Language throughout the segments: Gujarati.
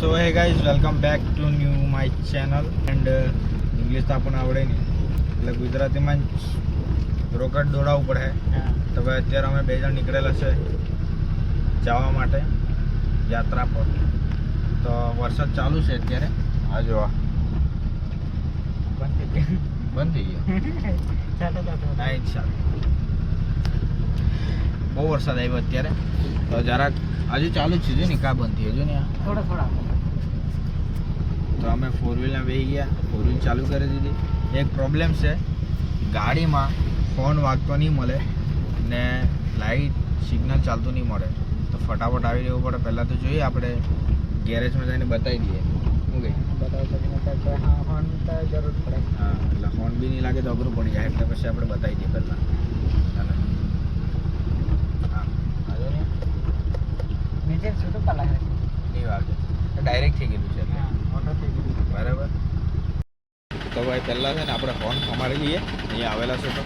So hey guys welcome back to new my channel and English તો આપણને આવડે નહીં. એટલે ગુજરાતીમાં જ રોકડ દોડાવવું પડે. તો ભાઈ અત્યારે અમે બે જણ નીકળેલા છે જવા માટે યાત્રા પર. તો વરસાદ ચાલુ છે અત્યારે? આ. જોવા બંધ થઈ ગયો. નાઇટ ચાલુ બહુ વરસાદ આવ્યો અત્યારે. તો જરાક હજુ ચાલુ જ છે જો ને કા બંધ થઈ હજુ ને થોડા થોડા. તો અમે ફોર વ્હીલના બેસી ગયા ફોર વ્હીલ ચાલુ કરી દીધી. એક પ્રોબ્લેમ છે ગાડીમાં ફોન વાગતો નહીં મળે ને લાઇટ સિગ્નલ ચાલતું નહીં મળે. તો ફટાફટ આવી રહેવું પડે. પહેલાં તો જોઈએ આપણે ગેરેજમાં જઈને બતાવી દઈએ. શું કહે હા ફોન તો જરૂર પડે હા એટલે ફોન બી નહીં લાગે તો અઘરું પડી જાય. એટલે પછી આપણે બતાવી દઈએ પહેલાં. નીચે છૂટું પલા નહીં વાગે ડાયરેક્ટ થઈ ગયેલું છે એટલે. બરાબર? તો ભાઈ, પહેલાં છે ને આપણે ફોન અમારી લઈએ. અહીંયા આવેલા છે તો.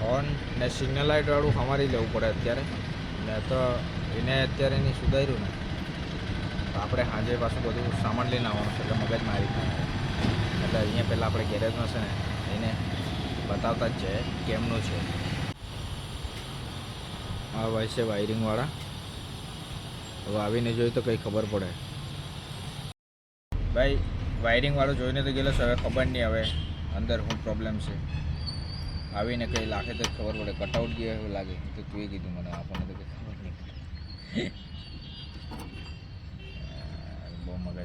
હોર્ન ને સિગ્નલ લાઇટવાળું અમારી લેવું પડે અત્યારે. ને તો એને અત્યારે એની સુધાર્યું ને. તો આપણે સાંજે પાછું બધું સામાન લઈને આવવાનું છે, એટલે મગજ મારી એટલે અહીંયા પહેલાં આપણે ગેરેજમાં છે ને, એને બતાવતા જ છે કેમનું છે. આ ભાઈ છે વાયરિંગવાળા હવે આવીને જોઈ તો કંઈ ખબર પડે. ભાઈ વાયરિંગવાળો જોઈને તો ગયેલો છે, હવે ખબર નહીં હવે અંદર શું પ્રોબ્લેમ છે. આવીને કંઈ લાગે તો ખબર પડે. કટઆઉટ ગયો એવું લાગે. તો તું કીધું મને, આપણને તો કંઈ ખબર નહીં.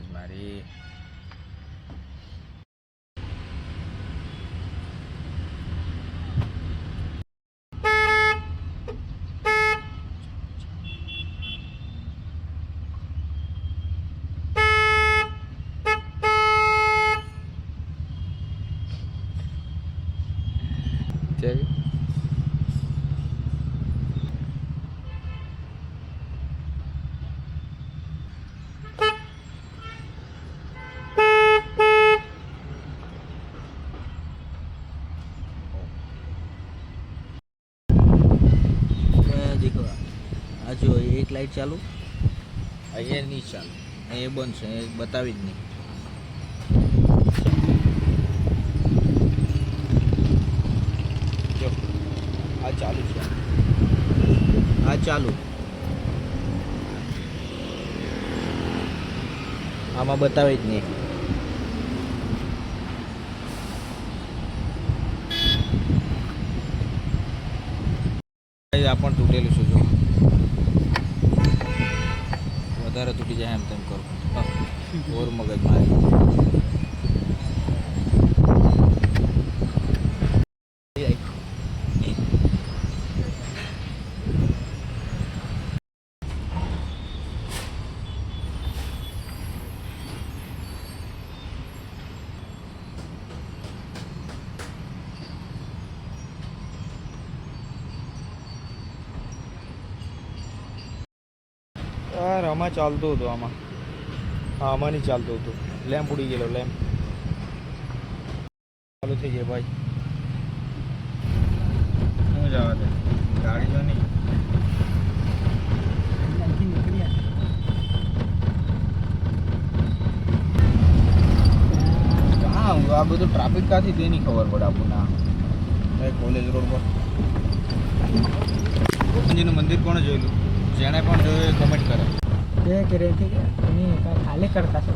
મગજ મારી જય દેખો આ જો એક લાઈટ ચાલુ. અહીંયા નહીં ચાલુ. એ બંધ છે એ બતાવી જ નહીં. જો આ ચાલુ છે. આ ચાલુ. આમાં બતાવે જ નહીં આ પણ તૂટેલું છે જો વધારે તૂટી જાય એમ તેમ કરો. ઓર મગજ મારી યાર આમાં ચાલતું હતું, આમાં. હા આમાં નહીં ચાલતું હતું. લેમ્પ ઉડી ગયેલો, લેમ્પ. ચાલુ થઈ જાય ભાઈ. શું જવા દે ગાડી જો નહીં. આ બધું ટ્રાફિક કાથી તે નહીં ખબર પડે આપણને કોલેજ રોડ પર. મંદિર કોણે જોયેલું? જેણે પણ જોયું એ કમેન્ટ કરે. ખાલી કરતા છે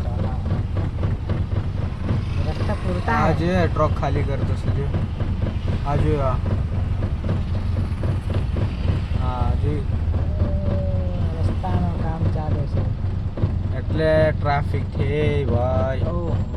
રસ્તા પૂરતા આ જે ટ્રક ખાલી કરતો છે જે. આ જો આ. હા જોઈ રસ્તાનું કામ ચાલે છે. એટલે ટ્રાફિક છે ભાઈ. ઓહો.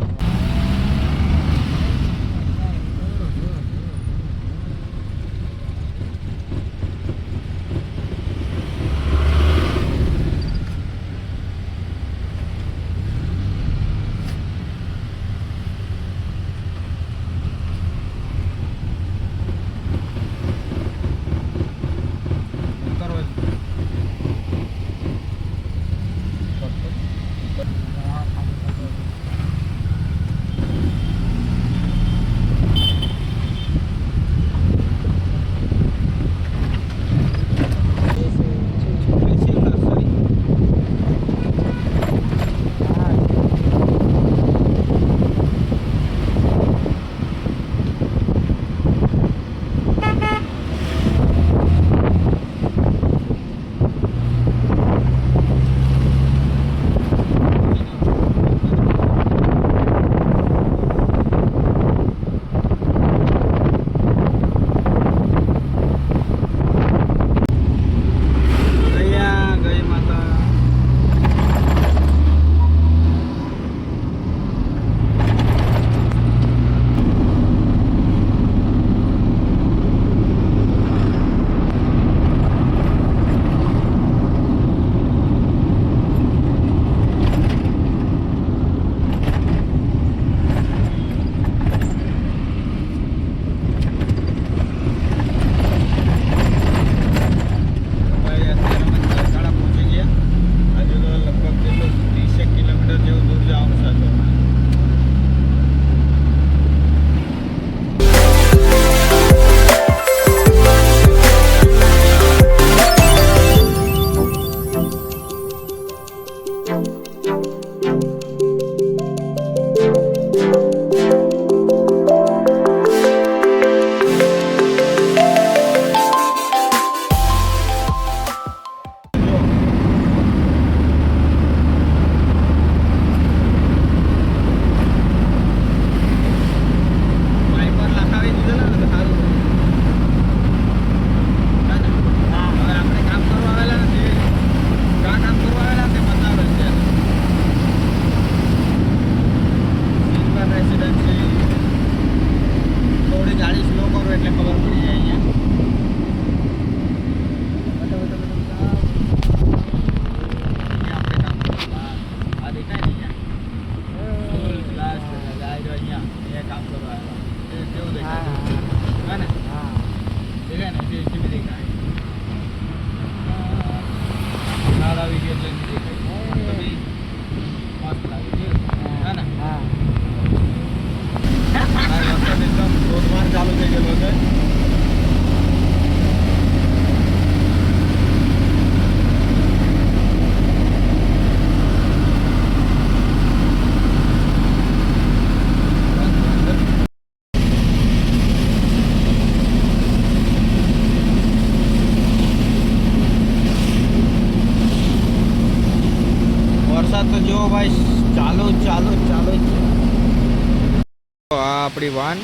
આપણી વાન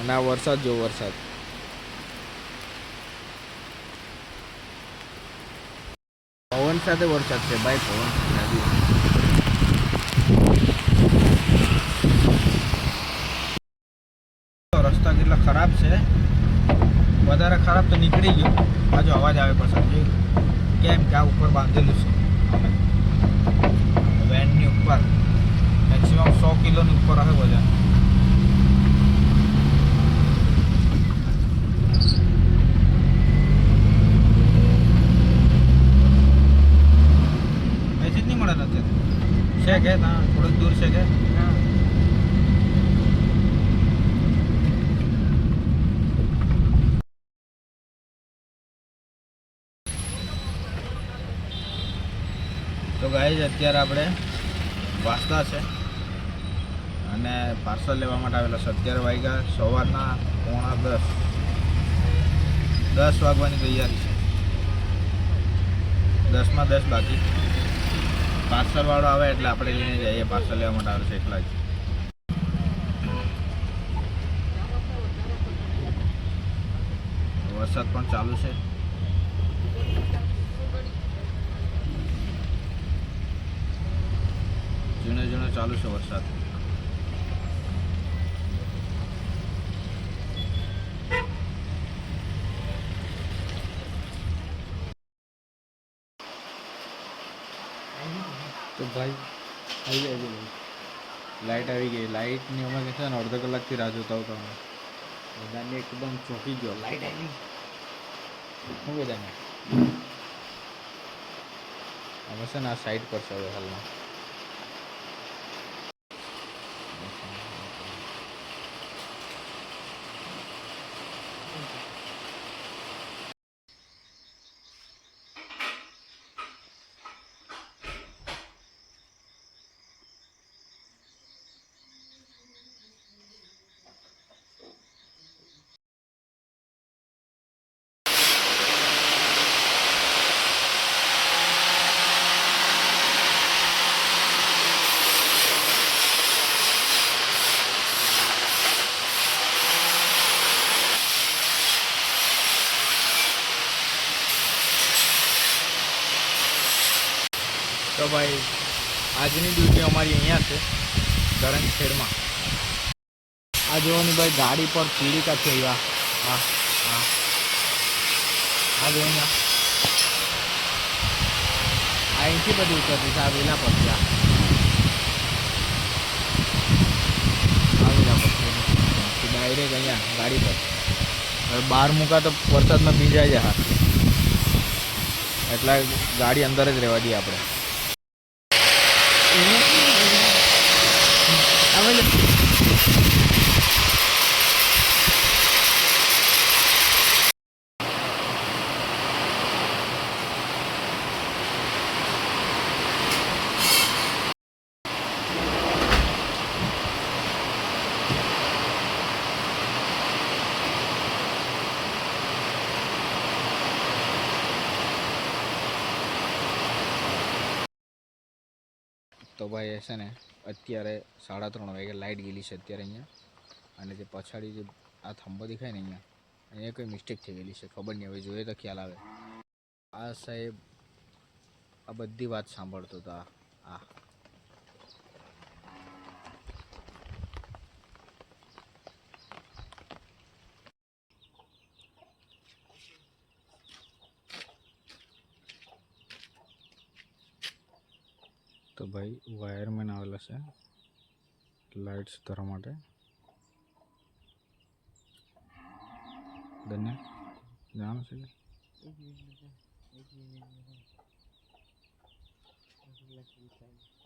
અને આ વરસાદ જો વરસાદ. પવન સાથે વરસાદ છે ભાઈ, પવન રસ્તા કેટલા ખરાબ છે. વધારે ખરાબ તો નીકળી ગયો. બાજુ અવાજ આવે પણ જે કેમ કે આ ઉપર બાંધેલું છે. વેનની ઉપર. મેક્સિમમ સો કિલોની ઉપર આવે વજન. મેસેજ નહીં મળે નથી છે કે ના? થોડુંક દૂર છે કે? તો ગાય અત્યારે આપણે વાસદા છે. અને પાર્સલ લેવા માટે આવેલા છે. અત્યારે વાગ્યા સવારના પોણા દસ. દસ વાગવાની તૈયારી છે. દસમાં દસ બાકી. પાર્સલવાળો આવે એટલે આપણે લઈને જઈએ. પાર્સલ લેવા માટે આવે છે એટલા જ. વરસાદ પણ ચાલુ છે. જૂનો જૂનો ચાલુ છે વરસાદ. તો ભાઈ, આવી જાય લાઇટ આવી ગઈ. લાઇટની અમે કહેશે ને, અડધો કલાકથી રાહ જોતા હતા અમે. બધાને એકદમ ચોંકી ગયો. લાઈટ આવી શું બધાને અમે છે ને, આ સાઈડ પર છે હવે હાલમાં. તો ભાઈ, આજની ડ્યુટી અમારી અહીંયા છે કરંજખેડમાં આ જોવાની ભાઈ, ગાડી પર પીડિકા છે હા હા. આ જોવાની આ. અહીંથી બધી ઉતરતી છે, આ વેલા પરથી આ. ડાયરેક્ટ અહીંયા, ગાડી પર. હવે બહાર મૂકા તો વરસાદમાં ભીજાય જાય. એટલે ગાડી અંદર જ રહેવા દઈએ આપણે. તો ભાઈ છે ને અત્યારે સાડા ત્રણ વાગે લાઇટ ગયેલી છે અત્યારે અહીંયા. અને જે પછાડી જે આ થંભો દેખાય ને અહીંયા અહીંયા કોઈ મિસ્ટેક થઈ ગયેલી છે, ખબર નહીં, હવે જોઈએ તો ખ્યાલ આવે. આ સાહેબ આ બધી વાત સાંભળતો હતો આ. તો ભાઈ વાયરમેન આવેલા છે લાઇટ સુધારવા માટે. ધન્ય જાણ છે એક મિનિટ, એક ભાઈઓ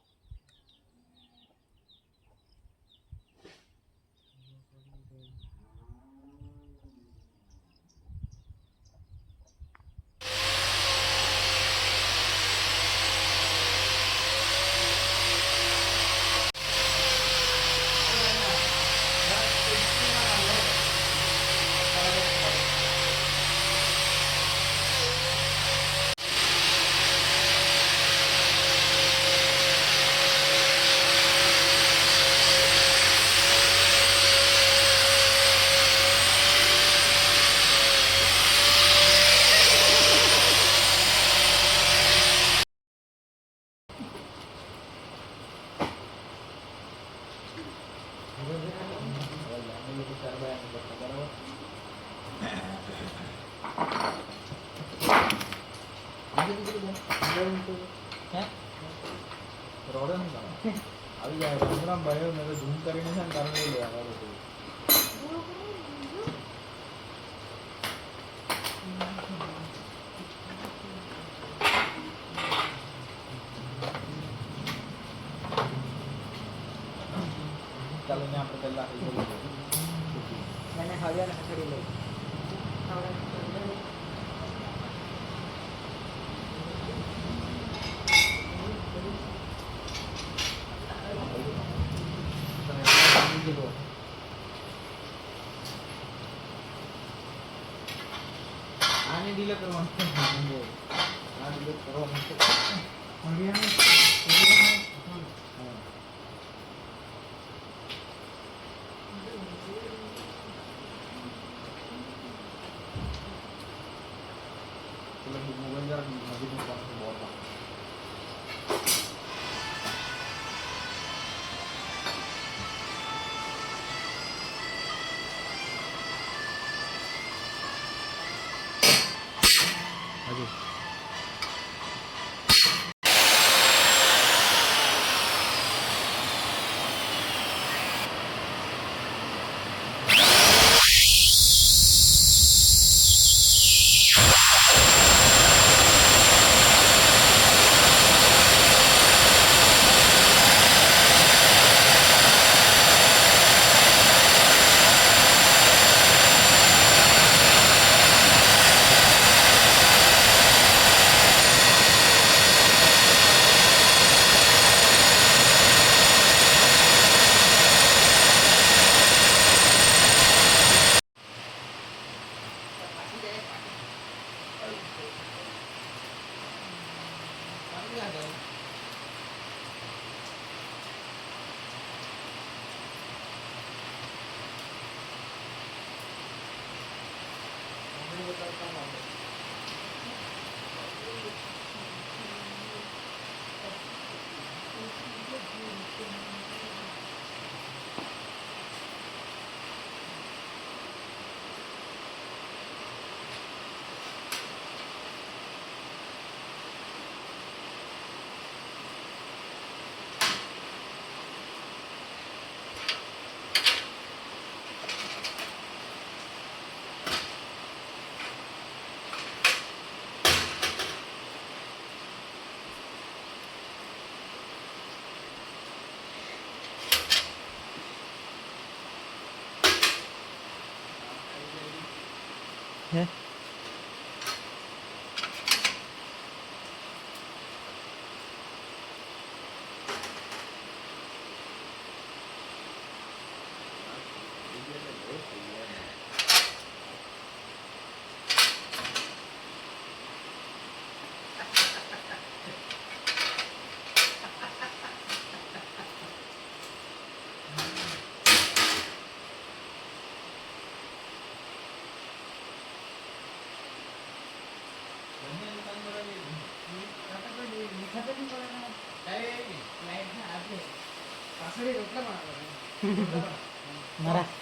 મેં તો ઝૂમ કરીને છે ને તારે લઈ લેવા ચાલો ને આપણે પહેલા એને હળિયા ને ખસેડી લઈ આને ડીલે કરવાનું આ કરવા કરવાનું હે મારા